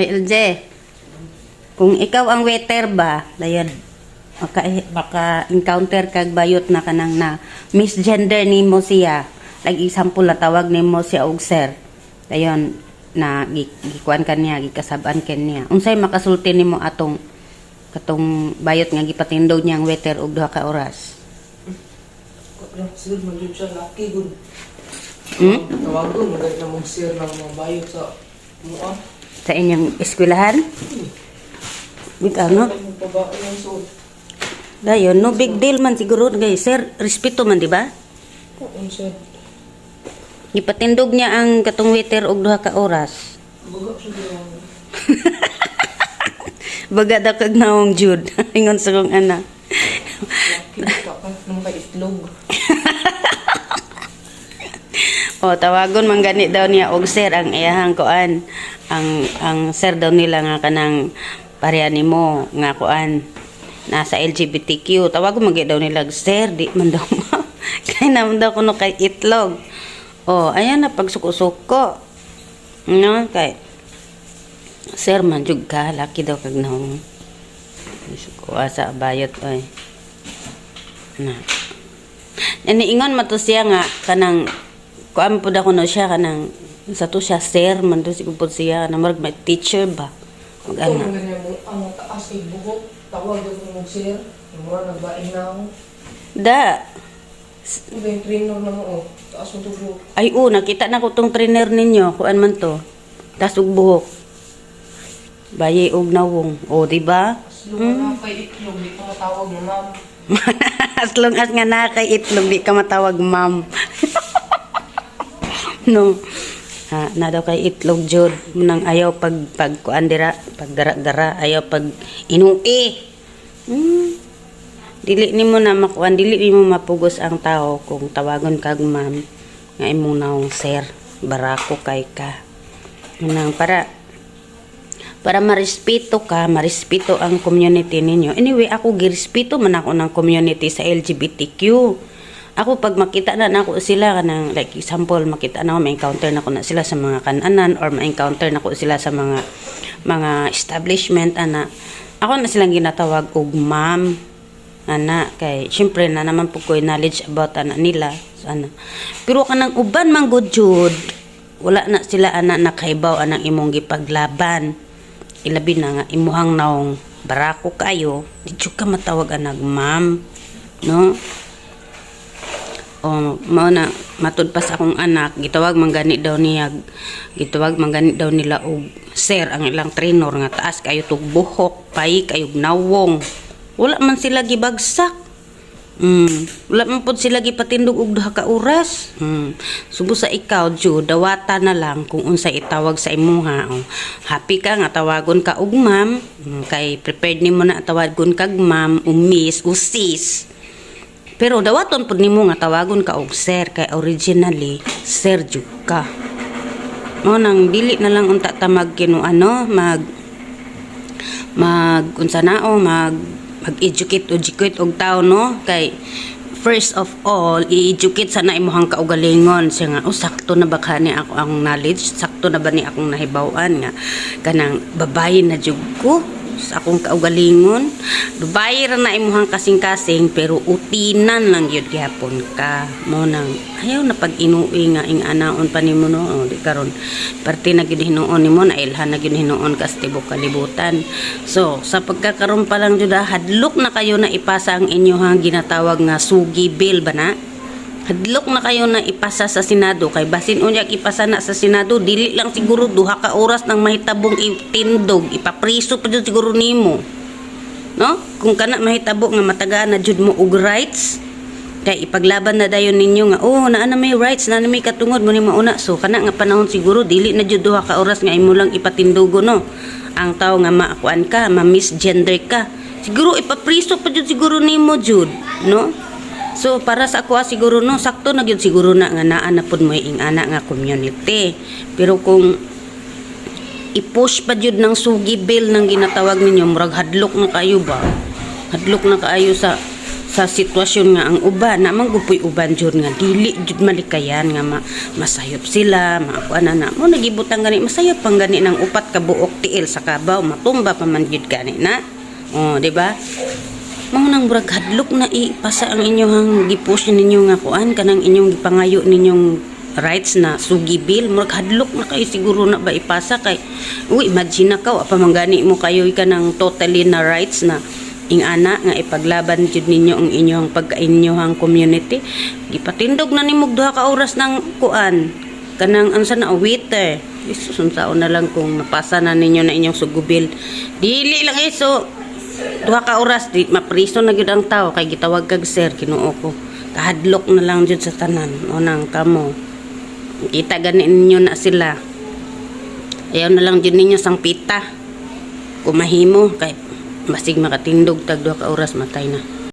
LJ, kung ikaw ang waiter ba, dayon, maka, maka encounter kag bayot na kanang na misgender nimo siya. Lagi example na tawag nimo siya og sir. Dayon na gi- gikuan ka niya, gikasab-an ka niya. Unsay makasulti nimo atong katong bayot nga gipatindog niyang waiter og duha ka oras? Sir, magyud siya lucky good. Hmm? Tawag ko, maganda na mong sir ng mga bayot sa mua. Sa inyong eskwelahan? Big ano? Dayon, no big deal man siguro. Guys, sir, respeto man, di ba? Ang sir, Gipatindog niya ang katong waiter og duha ka oras. baga daw kag naong Jude. Ingon sa kong anak. Lucky ka pa nung kay itlog. O tawagon man gani daw niya og sir ang iyahang kuan. Ang ang sir daw nila nga kanang pareha nimo nga kuan nasa LGBTQ. Tawagon man daw nila sir di man daw. Kay naman daw kuno kay itlog. O ayan na pagsuko-suko. No kay Sir man jud ka laki daw kag naong. Suko sa bayot oy. Na. Naniingon man to siya nga kanang kuan pud ako no siya kanang sa to siya sir man to siguro pud siya na marag may teacher ba. Mag ana. mo, ang taas kay buhok. Tawag ko mong sir. Nagbain na ako. Da. Iba yung trainer na mo, oh. Taas mo tubo. Ay o nakita na ko tong trainer ninyo kuan man to. Tas ug buhok. Baye og nawong. O di ba? As lumang kay itlog, di ko matawag ma'am. as long as nga na kay itlog di ka matawag ma'am. no. Ha, na daw kay itlog jud nang ayaw pag pag kuan dira pag dara-dara ayaw pag inui. Hmm. Dili nimo na makuan dili nimo mapugos ang tao kung tawagon kag ma'am nga imong naong sir barako kay ka. Nang para para marespeto ka, marespeto ang community ninyo. Anyway, ako girespeto man ako ng community sa LGBTQ. Ako pag makita na nako sila kanang like example makita na ko ma-encounter na ko na sila sa mga kananan or ma-encounter na ko sila sa mga mga establishment ana. Ako na silang ginatawag og ma'am ana kay syempre na naman po ko knowledge about ana nila so, ana. Pero kanang uban man good jud wala na sila ana nakaibaw anang imong gipaglaban ilabi na nga imuhang naong barako kayo di jud ka matawag anag ma'am no o mao na matud pa sa akong anak gitawag man gani daw niya gitawag man gani daw nila og sir ang ilang trainer nga taas kayo tug buhok pay kayo nawong wala man sila gibagsak Mm. Wala man pod sila gipatindog og duha ka oras. Mm. Subo sa ikaw, Ju, dawata na lang kung unsa itawag sa imuha. Oh. Happy ka nga tawagon ka og ma'am. Mm. Kay prepared nimo na tawagon kag ma'am, o miss, o sis. Pero dawaton pod nimo nga tawagon ka og sir kay originally sir Ju ka. Mo nang dili na lang unta ta mag ano, mag mag unsa na mag mag-educate educate og tao no? Kay first of all i-educate sana imuhang kaugalingon. Siya nga oh sakto na ba ka ako ang knowledge? Sakto na ba ni akong nahibawan nga kanang babae na jud ko sa akong kaugalingon. Babae ra na imuhang kasing-kasing pero utinan lang yun. Gyapon ka mo nang ayaw na pag inuwi nga ing anaon pa nimo no? Oh, di karon. Parte na gyud hinuon nimo na ilhan na gyud hinuon ka sa tibok kalibutan. So sa pagkakaroon pa lang jud hadlok na kayo na ipasa ang inyong ginatawag nga sugi bill ba na Hadlok na kayo na ipasa sa Senado. Kay basin unya ipasa na sa Senado dili lang siguro duha ka oras nang mahitabong itindog. Ipapriso pa jud siguro nimo. No? Kung kana mahitabo nga matagaan na jud mo og rights kay ipaglaban na dayon ninyo nga oh naa na may rights naa na may katungod mo ni mauna. So kana nga panahon siguro dili na jud duha ka oras nga imo lang ipatindugo no? Ang tao nga maakuan ka ma misgender ka. Siguro ipapriso pa jud siguro nimo jud no So para sa ako ah, siguro no sakto na gyud siguro na nga naa na pud mo ing ana nga community. Pero kung i-push pa jud ng sugi bill nang ginatawag ninyo murag hadlok na kayo ba? Hadlok na kaayo sa sa sitwasyon nga ang uban na manggupoy uban jud nga dili jud malikayan nga ma, masayop sila maakuan na mo nagibutang gani masayop pang gani ng upat ka buok tiil sa kabaw. Matumba pa man jud gani na. Oh di ba Mao nang brag hadlok na ipasa ang inyong gipush ninyo nga kuan kanang inyong gipangayo ninyong rights na sugi bill. Murag hadlok na kayo siguro na ba ipasa? Kay uy imagine na ka apa manggani mo kayo ka ng totally na rights na ing ana nga ipaglaban jud ninyo ang inyong pagkainyohang community. Gipatindog na nimog duha ka oras ng kuan. Kanang ansa na waiter isus unsaon na lang kung napasa na ninyo na inyong sugubil dili lang iso duha ka oras di mapriso na gyud ang tao kay gitawag kag sir kinuo ko. Kahadlok na lang jud sa tanan o nang kamo kita gani ninyo na sila. Ayaw na lang jud ninyo sang pita. Kumahimo kay basig makatindog tag duha ka oras matay na